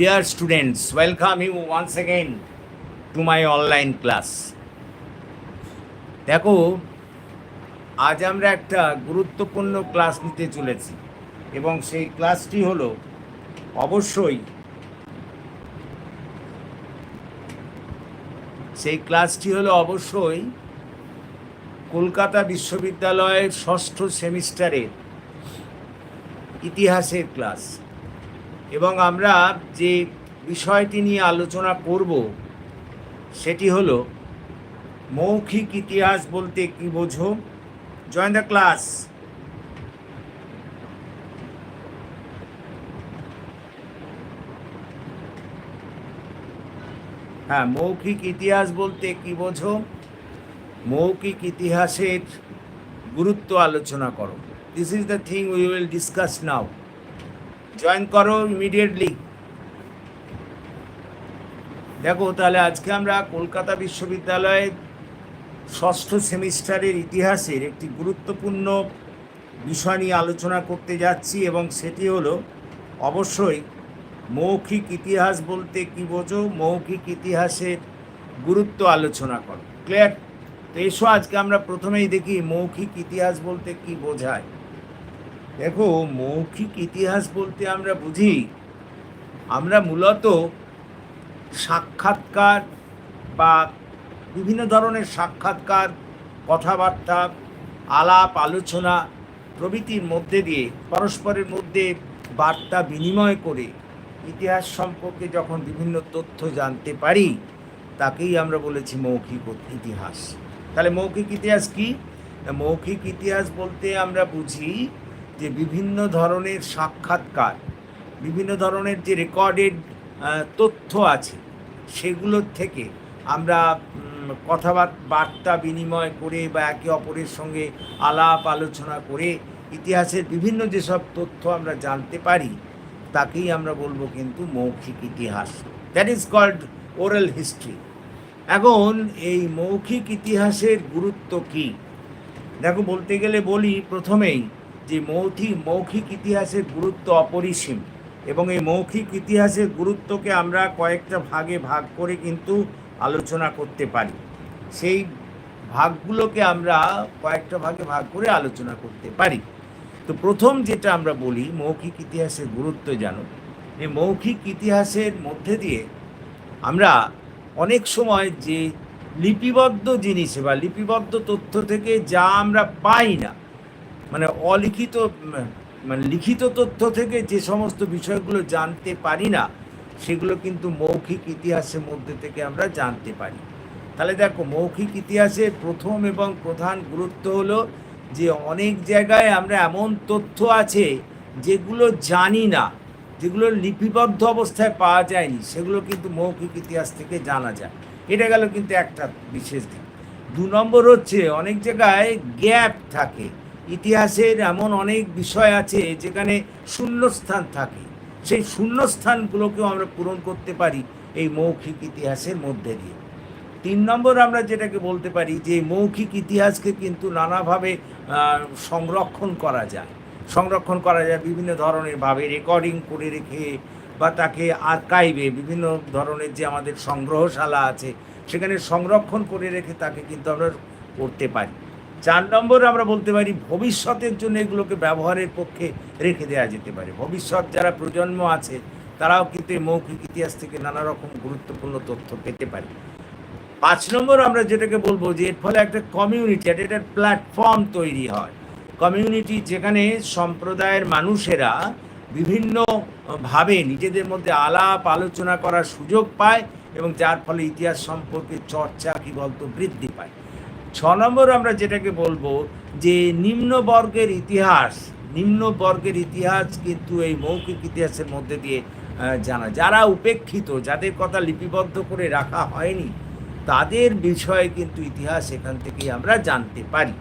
Dear students, welcome you once again to my online class. দেখো আজ আমরা একটা গুরুত্বপূর্ণ ক্লাস নিতে চলেছি এবং সেই ক্লাসটি হলো অবশ্যই সেই ক্লাসটি হলো অবশ্যই কলকাতা বিশ্ববিদ্যালয়ের ষষ্ঠ সেমিস্টারের ইতিহাসের ক্লাস এবং আমরা যে বিষয়টি নিয়ে আলোচনা করব, সেটি হলো মৌখিক ইতিহাস বলতে কি বোঝো? জয়েন দ্য ক্লাস হ্যাঁ মৌখিক ইতিহাস বলতে কি বোঝো? মৌখিক ইতিহাসের গুরুত্ব আলোচনা করো। This is the thing we will discuss now join করো ইমিডিয়েটলি দেখো তাহলে আজকে আমরা কলকাতা বিশ্ববিদ্যালয়ের ষষ্ঠ সেমিস্টারের ইতিহাসের একটি গুরুত্বপূর্ণ বিষয় নিয়ে আলোচনা করতে যাচ্ছি এবং সেটি হলো, অবশ্যই মৌখিক ইতিহাস বলতে কি বোঝো? মৌখিক ইতিহাসের গুরুত্ব আলোচনা করো। ক্লিয়ার তো এসো আজকে আমরা প্রথমেই দেখি মৌখিক ইতিহাস বলতে কি বোঝায়। দেখো, মৌখিক ইতিহাস বলতে আমরা বুঝি। আমরা মূলত সাক্ষাৎকার বা বিভিন্ন ধরনের সাক্ষাৎকার, কথাবার্তা, আলাপ, আলোচনা প্রভৃতির মধ্যে দিয়ে, পরস্পরের মধ্যে বার্তা বিনিময় করে ইতিহাস সম্পর্কে যখন বিভিন্ন তথ্য জানতে পারি, তাকেই আমরা বলেছি মৌখিক ইতিহাস। তাহলে মৌখিক ইতিহাস কি? মৌখিক ইতিহাস বলতে আমরা বুঝি যে বিভিন্ন ধরনের সাক্ষাৎকার, বিভিন্ন ধরনের যে রেকর্ডেড তথ্য আছে, সেগুলোর থেকে আমরা কথাবার্তা বিনিময় করে বা একে অপরের সঙ্গে আলাপ আলোচনা করে ইতিহাসের বিভিন্ন যেসব তথ্য আমরা জানতে পারি, তাকেই আমরা বলব কিন্তু মৌখিক ইতিহাস। That is called oral history এখন এই মৌখিক ইতিহাসের গুরুত্ব কি? দেখো, বলতে গেলে বলি প্রথমেই যে মৌখিক মৌখিক ইতিহাসের গুরুত্ব অপরিসীম এবং এই মৌখিক ইতিহাসের গুরুত্বকে আমরা কয়েকটা ভাগে ভাগ করে কিন্তু আলোচনা করতে পারি। সেই ভাগগুলোকে আমরা কয়েকটা ভাগে ভাগ করে আলোচনা করতে পারি। তো প্রথম যেটা আমরা বলি, মৌখিক ইতিহাসের গুরুত্ব জানো। এই মৌখিক ইতিহাসের মধ্যে দিয়ে আমরা অনেক সময় যে লিপিবদ্ধ জিনিসে বা লিপিবদ্ধ তথ্য থেকে যা আমরা পাই না মানে অলিখিত মানে লিখিত তথ্য থেকে যে সমস্ত বিষয়গুলো জানতে পারি না, সেগুলো কিন্তু মৌখিক ইতিহাসের মধ্যে থেকে আমরা জানতে পারি। তাহলে দেখো, মৌখিক ইতিহাসের প্রথম এবং প্রধান গুরুত্ব হলো যে অনেক জায়গায় আমরা এমন তথ্য আছে যেগুলো জানি না, যেগুলো লিপিবদ্ধ অবস্থায় পাওয়া যায়নি, সেগুলো কিন্তু মৌখিক ইতিহাস থেকে জানা যায়। এটা গেল কিন্তু একটা বিশেষ দিক। দু নম্বর হচ্ছে অনেক জায়গায় গ্যাপ থাকে। ইতিহাসের এমন অনেক বিষয় আছে যেখানে শূন্যস্থান থাকে। সেই শূন্যস্থানগুলোকেও আমরা পূরণ করতে পারি এই মৌখিক ইতিহাসের মধ্যে দিয়ে। তিন নম্বর আমরা যেটাকে বলতে পারি যে মৌখিক ইতিহাসকে কিন্তু নানাভাবে সংরক্ষণ করা যায়। সংরক্ষণ করা যায় বিভিন্ন ধরনের ভাবে রেকর্ডিং করে রেখে বা তাকে আর্কাইভে বিভিন্ন ধরনের যে আমাদের সংগ্রহশালা আছে সেখানে সংরক্ষণ করে রেখে তাকে কিন্তু আমরা করতে পারি। চার নম্বর আমরা বলতে পারি, ভবিষ্যতের জন্য এগুলোকে ব্যবহারের পক্ষে রেখে দেওয়া যেতে পারে। ভবিষ্যৎ যারা প্রজন্ম আছে, তারাও কিন্তু এই মৌখিক ইতিহাস থেকে নানা রকম গুরুত্বপূর্ণ তথ্য পেতে পারে। পাঁচ নম্বর আমরা যেটাকে বলব যে, এর ফলে একটা কমিউনিটি একটা একটা প্ল্যাটফর্ম তৈরি হয়। কমিউনিটি যেখানে সম্প্রদায়ের মানুষেরা বিভিন্নভাবে নিজেদের মধ্যে আলাপ আলোচনা করার সুযোগ পায় এবং যার ফলে ইতিহাস সম্পর্কে চর্চা, কী বলতো, বৃদ্ধি পায়। ছ নম্বর আমরা যেটাকে বলব যে নিম্নবর্গের ইতিহাস নিম্নবর্গের ইতিহাস কিন্তু এই মৌখিক ইতিহাসের মধ্যে দিয়ে জানা। যারা উপেক্ষিত, যাদের কথা লিপিবদ্ধ করে রাখা হয়নি, তাদের বিষয়ে কিন্তু ইতিহাস এখান থেকেই আমরা জানতে পারি।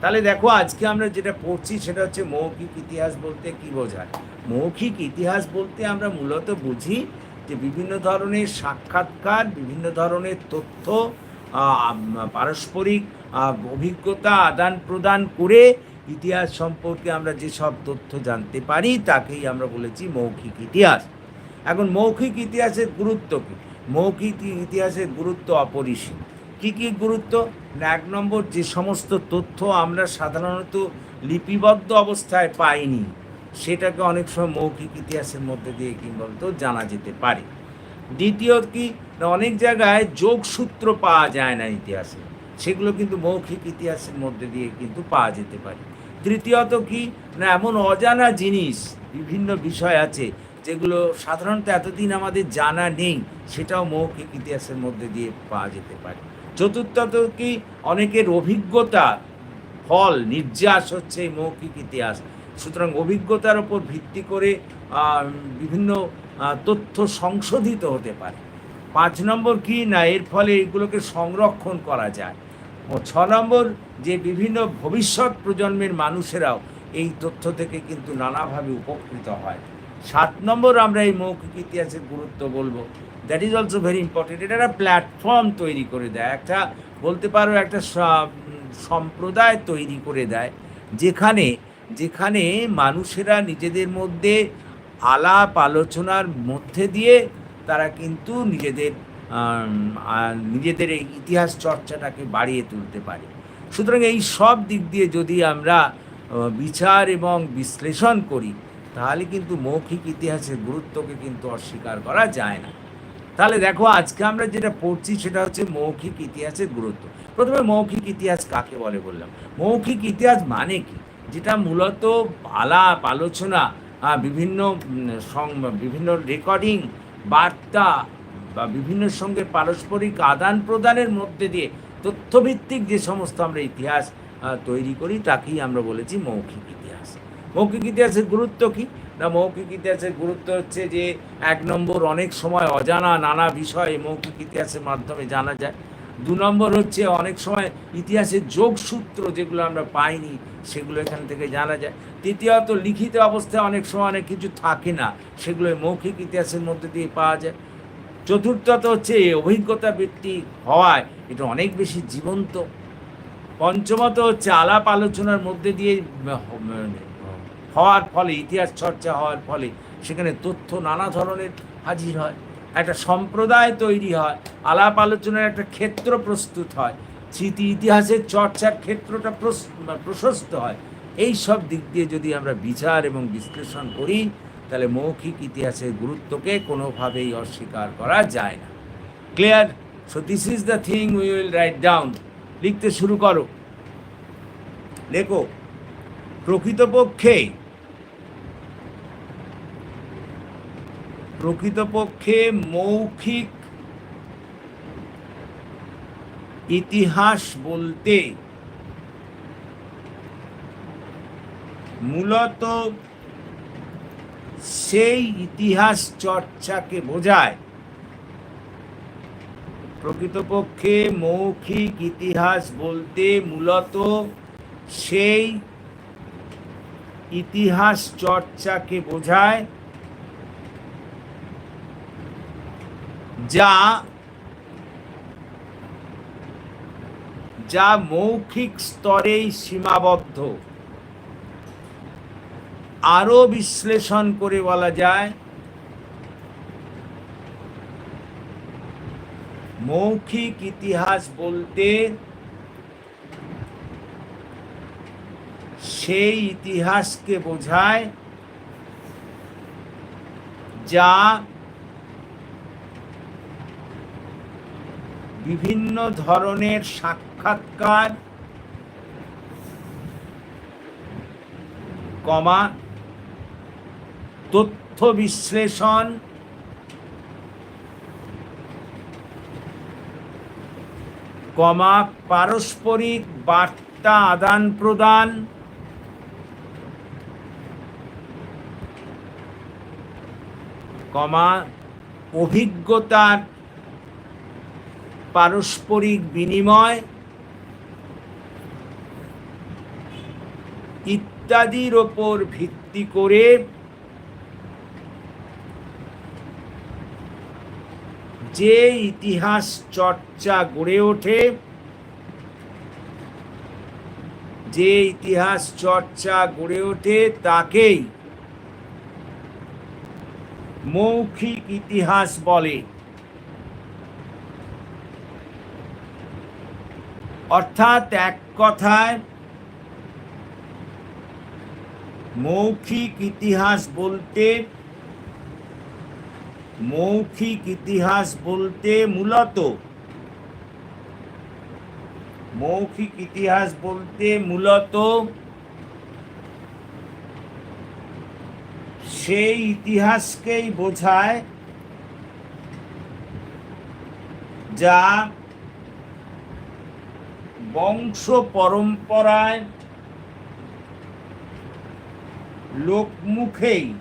তাহলে দেখো, আজকে আমরা যেটা পড়ছি সেটা হচ্ছে মৌখিক ইতিহাস বলতে কি বোঝায়? মৌখিক ইতিহাস বলতে আমরা মূলত বুঝি যে বিভিন্ন ধরনের সাক্ষাৎকার, বিভিন্ন ধরনের তথ্য পারস্পরিক অভিজ্ঞতা আদান প্রদান করে ইতিহাস সম্পর্কে আমরা যেসব তথ্য জানতে পারি, তাকেই আমরা বলেছি মৌখিক ইতিহাস। এখন মৌখিক ইতিহাসের গুরুত্ব কী? মৌখিক ইতিহাসের গুরুত্ব অপরিসীম। কী কী গুরুত্ব? এক নম্বর যে সমস্ত তথ্য আমরা সাধারণত লিপিবদ্ধ অবস্থায় পাইনি, সেটাকে অনেক সময় মৌখিক ইতিহাসের মধ্যে দিয়ে কি বলতো জানা যেতে পারে। দ্বিতীয়ত কি অনেক জায়গায় যোগসূত্র পাওয়া যায় না ইতিহাসে। সেগুলো কিন্তু মৌখিক ইতিহাসের মধ্যে দিয়ে কিন্তু পাওয়া যেতে পারে। তৃতীয়ত কি, না এমন অজানা জিনিস, বিভিন্ন বিষয় আছে, যেগুলো সাধারণত এতদিন আমাদের জানা নেই, সেটাও মৌখিক ইতিহাসের মধ্যে দিয়ে পাওয়া যেতে পারে। চতুর্থত কি, অনেকের অভিজ্ঞতা, ফল, নির্যাস হচ্ছে এই মৌখিক ইতিহাস। সুতরাং অভিজ্ঞতার ওপর ভিত্তি করে বিভিন্ন তথ্য সংশোধিত হতে পারে। পাঁচ নম্বর কি না? এর ফলে এগুলোকে সংরক্ষণ করা যায়। ও ছ নম্বর, যে বিভিন্ন ভবিষ্যৎ প্রজন্মের মানুষেরাও এই তথ্য থেকে কিন্তু নানাভাবে উপকৃত হয়। সাত নম্বর, আমরা এই মৌখিক ইতিহাসের গুরুত্ব বলব। That is also very important এটা একটা প্ল্যাটফর্ম তৈরি করে দেয়, একটা বলতে পারো একটা সম্প্রদায় তৈরি করে দেয়, যেখানে যেখানে মানুষেরা নিজেদের মধ্যে আলাপ আলোচনার মধ্যে দিয়ে তারা কিন্তু নিজেদের নিজেদের এই ইতিহাস চর্চাটাকে বাড়িয়ে তুলতে পারে। সুতরাং এই সব দিক দিয়ে যদি আমরা বিচার এবং বিশ্লেষণ করি, তাহলে কিন্তু মৌখিক ইতিহাসের গুরুত্বকে কিন্তু অস্বীকার করা যায় না। তাহলে দেখো, আজকে আমরা যেটা পড়ছি সেটা হচ্ছে মৌখিক ইতিহাসের গুরুত্ব। প্রথমে মৌখিক ইতিহাস কাকে বলে বললাম? মৌখিক ইতিহাস মানে কি? যেটা মূলত আলাপ, আলোচনা বিভিন্ন সং- বিভিন্ন রেকর্ডিং বার্তা বা বিভিন্ন সঙ্গে পারস্পরিক আদান প্রদানের মধ্যে দিয়ে তথ্যভিত্তিক যে সমস্ত আমরা ইতিহাস তৈরি করি, তাকেই আমরা বলেছি মৌখিক ইতিহাস। মৌখিক ইতিহাসের গুরুত্ব কী? না, মৌখিক ইতিহাসের গুরুত্ব হচ্ছে যে এক নম্বর অনেক সময় অজানা নানা বিষয় মৌখিক ইতিহাসের মাধ্যমে জানা যায়। দু নম্বর হচ্ছে অনেক সময় ইতিহাসের যোগসূত্র যেগুলো আমরা পাইনি, সেগুলো এখান থেকে জানা যায়। তৃতীয়ত লিখিত অবস্থায় অনেক সময় অনেক কিছু থাকে না। সেগুলো মৌখিক ইতিহাসের মধ্যে দিয়ে পাওয়া যায়। চতুর্থত হচ্ছে অভিজ্ঞতা ভিত্তিক হওয়ায় এটা অনেক বেশি জীবন্ত। পঞ্চমত হচ্ছে আলাপ আলোচনার মধ্যে দিয়ে উম, হওয়ার ফলে ইতিহাস চর্চা হওয়ার ফলে সেখানে তথ্য নানা ধরনের হাজির হয়। একটা সম্প্রদায় তৈরি হয় আলাপ আলোচনার একটা ক্ষেত্র প্রস্তুত হয়। স্মৃতি ইতিহাসের চর্চার ক্ষেত্রটা প্রশস্ত হয়। এই সব দিক দিয়ে যদি আমরা বিচার এবং বিশ্লেষণ করি, তাহলে মৌখিক ইতিহাসের গুরুত্বকে কোনোভাবেই অস্বীকার করা যায় না। Clear so this is the thing we will write down লিখতে শুরু করো। লেখো। প্রকৃতপক্ষে প্রকৃতপক্ষে মৌখিক ইতিহাস বলতে মূলত সেই ইতিহাস চর্চাকে বোঝায়। প্রকৃতপক্ষে মৌখিক ইতিহাস বলতে মূলত সেই ইতিহাস চর্চাকে বোঝায়, যা যা মৌখিক স্তরেই সীমাবদ্ধ। আরও বিশ্লেষণ করে বলা যায়, মৌখিক ইতিহাস বলতে সেই ইতিহাসকে বোঝায় যা বিভিন্ন ধরনের সাক্ষাৎকার, কমা তথ্য বিশ্লেষণ কমা পারস্পরিক বার্তা আদান প্রদান। কমা অভিজ্ঞতার পারস্পরিক বিনিময়। ইত্যাদির ওপর ভিত্তি করে যে ইতিহাস চর্চা গড়ে ওঠে, যে ইতিহাস চর্চা গড়ে ওঠে তাকেই মৌখিক ইতিহাস বলে। অর্থাৎ এক কথায়, মৌখিক ইতিহাস বলতে মৌখিক ইতিহাস বলতে মূলত, মৌখিক ইতিহাস বলতে মূলত সেই ইতিহাসকেই বোঝায় যা বংশ পরম্পরায় লোকমুখেই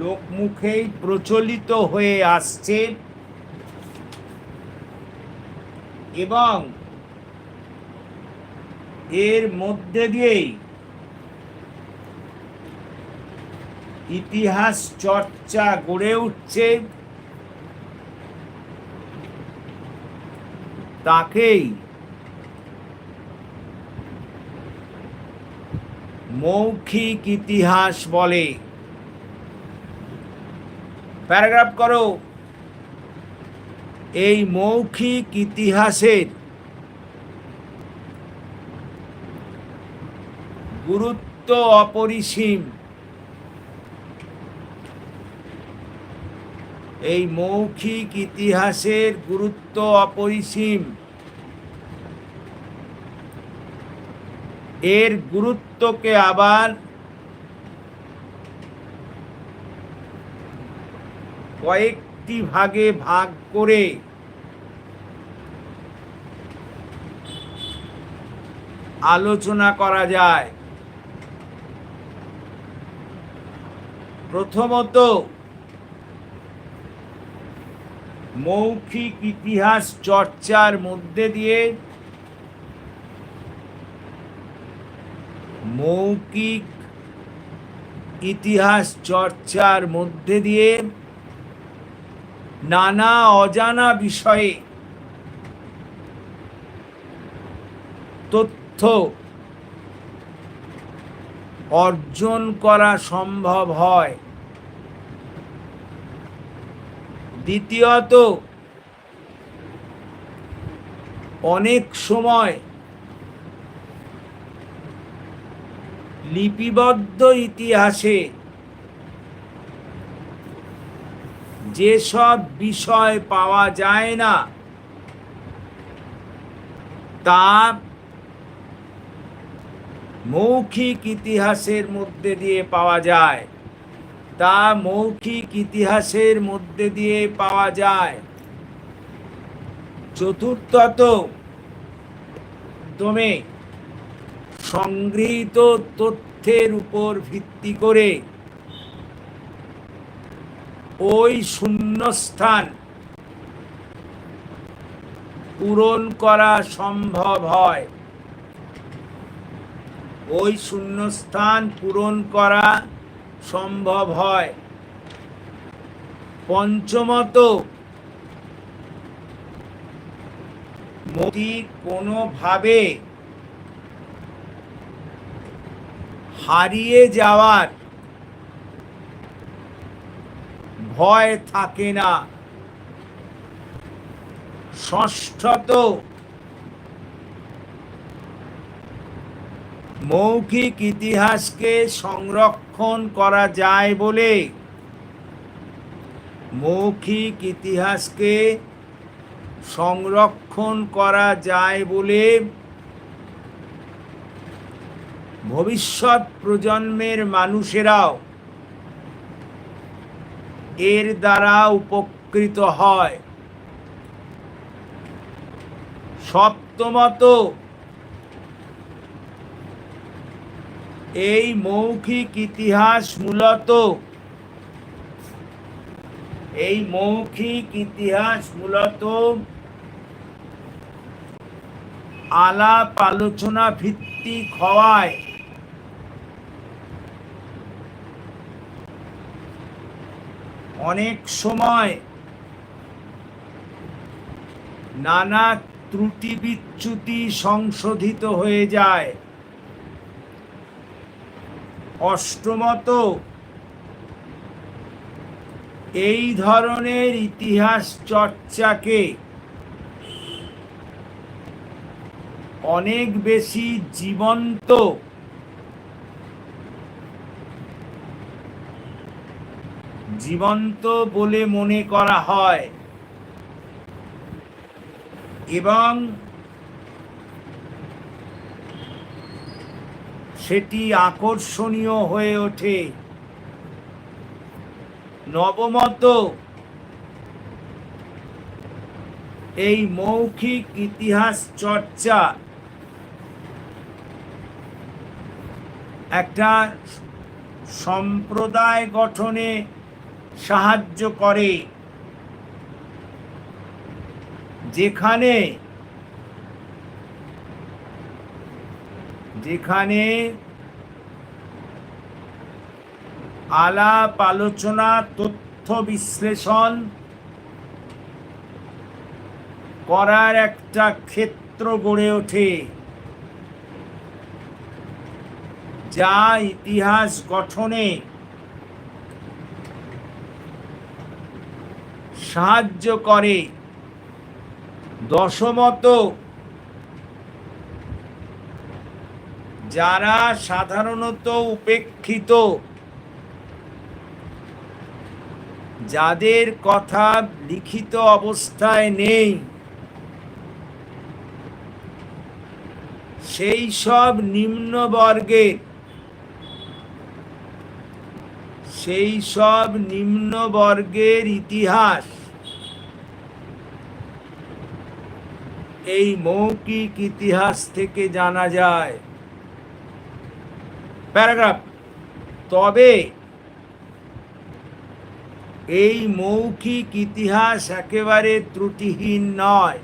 লোকমুখেই প্রচলিত হয়ে আসছে এবং এর মধ্যে দিয়েই ইতিহাস চর্চা গড়ে উঠছে। তাকেই মৌখিক ইতিহাস বলে। প্যারাগ্রাফ করো। এই মৌখিক ইতিহাসের গুরুত্ব অপরিসীম। এই মৌখিক ইতিহাসের গুরুত্ব অপরিসীম। এর গুরুত্বকে আবার কয়েকটি ভাগে ভাগ করে। আলোচনা করা যায়। প্রথমত, মৌখিক ইতিহাস চর্চার মধ্যে দিয়ে মৌখিক ইতিহাস চর্চার মধ্যে দিয়ে নানা অজানা বিষয়ে তথ্য অর্জন করা সম্ভব হয়। দ্বিতীয়ত অনেক সময় লিপিবদ্ধ ইতিহাসে যেসব বিষয় পাওয়া যায় না, তা মৌখিক ইতিহাসের মধ্যে দিয়ে পাওয়া যায়। তা মৌখিক ইতিহাসের মধ্যে দিয়ে পাওয়া যায়। চতুর্থত তুমি সংগৃহীত তথ্যের উপর ভিত্তি করে ওই শূন্যস্থান পূরণ করা সম্ভব হয়। ওই শূন্যস্থান পূরণ করা সম্ভব হয়। পঞ্চমত, মোদি কোনোভাবে হারিয়ে যাওয়ার ভয় থাকে না। ষষ্ঠত, মৌখিক ইতিহাসকে সংরক্ষণ করা যায় বলে মৌখিক ইতিহাসকে সংরক্ষণ করা যায় বলে ভবিষ্যৎ প্রজন্মের মানুষেরাও এর দ্বারা উপকৃত হয়। সপ্তমত, এই মৌখিক ইতিহাস মূলত, এই মৌখিক ইতিহাস মূলত আলাপ আলোচনা ভিত্তিক হওয়ায় অনেক সময় নানা ত্রুটি বিচ্যুতি সংশোধিত হয়ে যায়। অষ্টমত, এই ধরনের ইতিহাস চর্চাকে অনেক বেশি জীবন্ত জীবন্ত বলে মনে করা হয়। এবং সেটি আকর্ষণীয় হয়ে ওঠে। নবমত, এই মৌখিক ইতিহাস চর্চা একটা সম্প্রদায় গঠনে সাহায্য করে। যেখানে যেখানে আলাপ, আলোচনা, তথ্য বিশ্লেষণ করার একটা ক্ষেত্র গড়ে ওঠে, যা ইতিহাস গঠনে সাহায্য করে। দশমত, যারা সাধারণত উপেক্ষিত, যাদের কথা লিখিত অবস্থায় নেই, সেই সব নিম্নবর্গের সেই সব নিম্নবর্গের ইতিহাস এই মৌখিক ইতিহাস থেকে জানা যায়। প্যারাগ্রাফ। তবে এই মৌখিক ইতিহাস একেবারে ত্রুটিহীন নয়।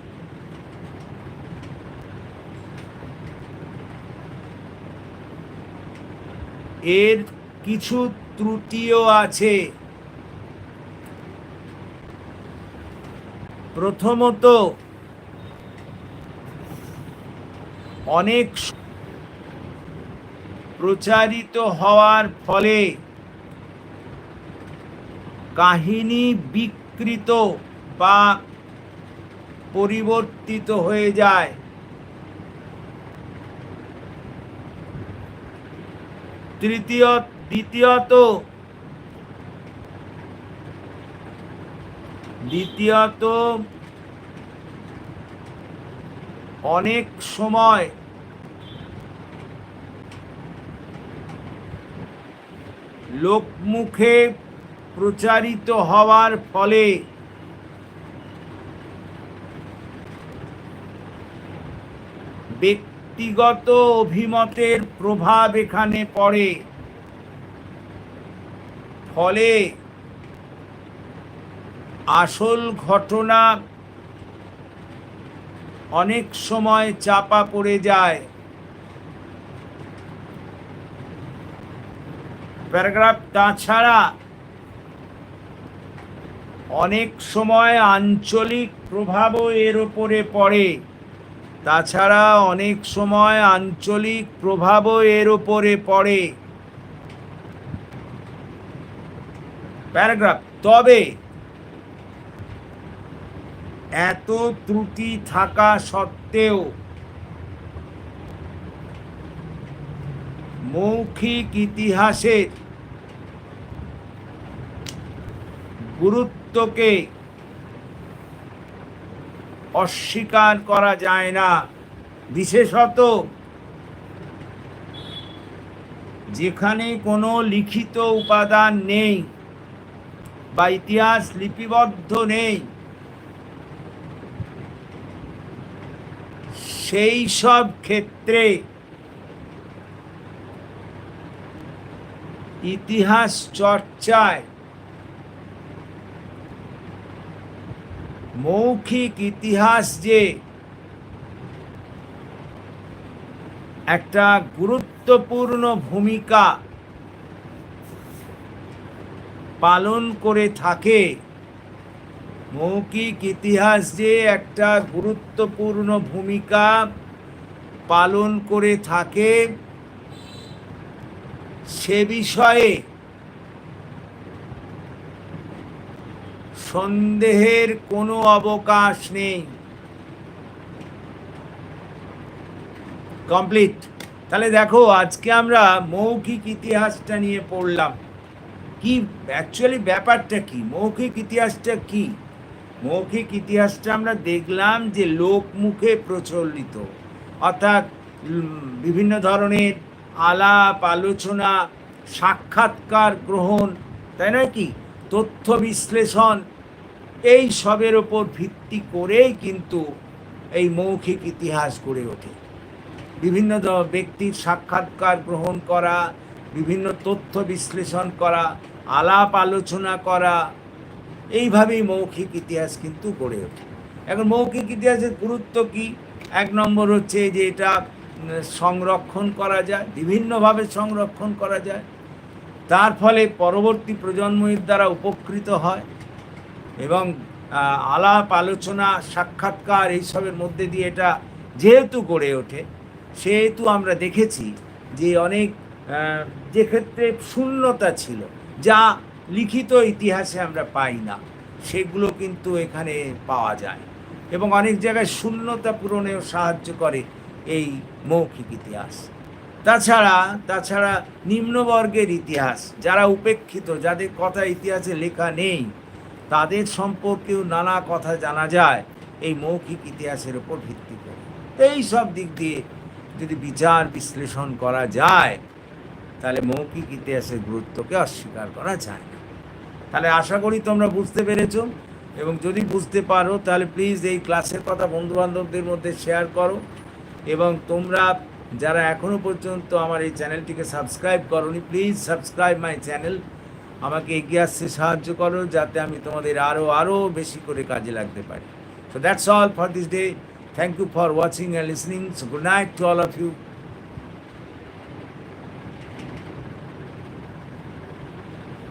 এর কিছু ত্রুটিও আছে। প্রথমত অনেক প্রচারিত হওয়ার ফলে কাহিনী বিকৃত বা পরিবর্তিত হয়ে যায়। তৃতীয় দ্বিতীয়ত দ্বিতীয়ত অনেক সময় লোকমুখে প্রচারিত হওয়ার ফলে ব্যক্তিগত অভিমতের প্রভাব এখানে পড়ে। ফলে আসল ঘটনা অনেক সময় চাপা পড়ে যায়। প্যারাগ্রাফ তাছাড়া অনেক সময় আঞ্চলিক প্রভাবও এর ওপরে পড়ে। তাছাড়া অনেক সময় আঞ্চলিক প্রভাবও এর ওপরে পড়ে। প্যারাগ্রাফ, তবে এত ত্রুটি থাকা সত্ত্বেও মৌখিক ইতিহাসের গুরুত্বকে অস্বীকার করা যায় না। বিশেষত যেখানে কোনো লিখিত উপাদান নেই বা ইতিহাস লিপিবদ্ধ নেই। সেই সব ক্ষেত্রে ইতিহাস চর্চায় মৌখিক ইতিহাস যে একটা গুরুত্বপূর্ণ ভূমিকা পালন করে থাকে মৌখিক ইতিহাস যে একটা গুরুত্বপূর্ণ ভূমিকা পালন করে থাকে, সে বিষয়ে সন্দেহের কোনো অবকাশ নেই। কমপ্লিট। তাহলে দেখো, আজকে আমরা মৌখিক ইতিহাসটা নিয়ে পড়লাম। কি অ্যাকচুয়ালি ব্যাপারটা কি? মৌখিক ইতিহাসটা কি? মৌখিক ইতিহাসটা আমরা দেখলাম যে লোকমুখে প্রচলিত। অর্থাৎ বিভিন্ন ধরনের আলাপ, আলোচনা, সাক্ষাৎকার, গ্রহণ, তাই নয় কি? তথ্য বিশ্লেষণ, এই সবের ওপর ভিত্তি করেই কিন্তু এই মৌখিক ইতিহাস গড়ে ওঠে। বিভিন্ন ব্যক্তির সাক্ষাৎকার গ্রহণ করা, বিভিন্ন তথ্য বিশ্লেষণ করা, আলাপ আলোচনা করা এইভাবেই মৌখিক ইতিহাস কিন্তু গড়ে ওঠে। এখন মৌখিক ইতিহাসের গুরুত্ব কি? এক নম্বর হচ্ছে যে এটা সংরক্ষণ করা যায়, বিভিন্নভাবে সংরক্ষণ করা যায়। তার ফলে পরবর্তী প্রজন্মের দ্বারা উপকৃত হয় এবং আলাপ, আলোচনা, সাক্ষাৎকার এইসবের মধ্যে দিয়ে এটা যেহেতু গড়ে ওঠে, সেহেতু আমরা দেখেছি যে অনেক যে ক্ষেত্রে শূন্যতা ছিল, যা লিখিত ইতিহাসে আমরা পাই না। সেগুলো কিন্তু এখানে পাওয়া যায়। এবং অনেক জায়গায় শূন্যতা পূরণেও সাহায্য করে এই মৌখিক ইতিহাস। তাছাড়া তাছাড়া নিম্নবর্গের ইতিহাস, যারা উপেক্ষিত, যাদের কথা ইতিহাসে লেখা নেই, তাদের সম্পর্কেও নানা কথা জানা যায় এই মৌখিক ইতিহাসের উপর ভিত্তি করে। এই সব দিক দিয়ে যদি বিচার বিশ্লেষণ করা যায়, তাহলে মৌখিক ইতিহাসের গুরুত্বকে অস্বীকার করা যায় না। তাহলে আশা করি তোমরা বুঝতে পেরেছ এবং যদি বুঝতে পারো, তাহলে প্লিজ এই ক্লাসের কথা বন্ধুবান্ধবদের মধ্যে শেয়ার করো এবং তোমরা যারা এখনও পর্যন্ত আমার এই চ্যানেলটিকে সাবস্ক্রাইব করনি প্লিজ সাবস্ক্রাইব মাই চ্যানেল আমাকে এগিয়ে আসতে সাহায্য করো যাতে আমি তোমাদের আরও আরও বেশি করে কাজে লাগতে পারি। So that's all for this day thank you for watching and listening so good night to all of you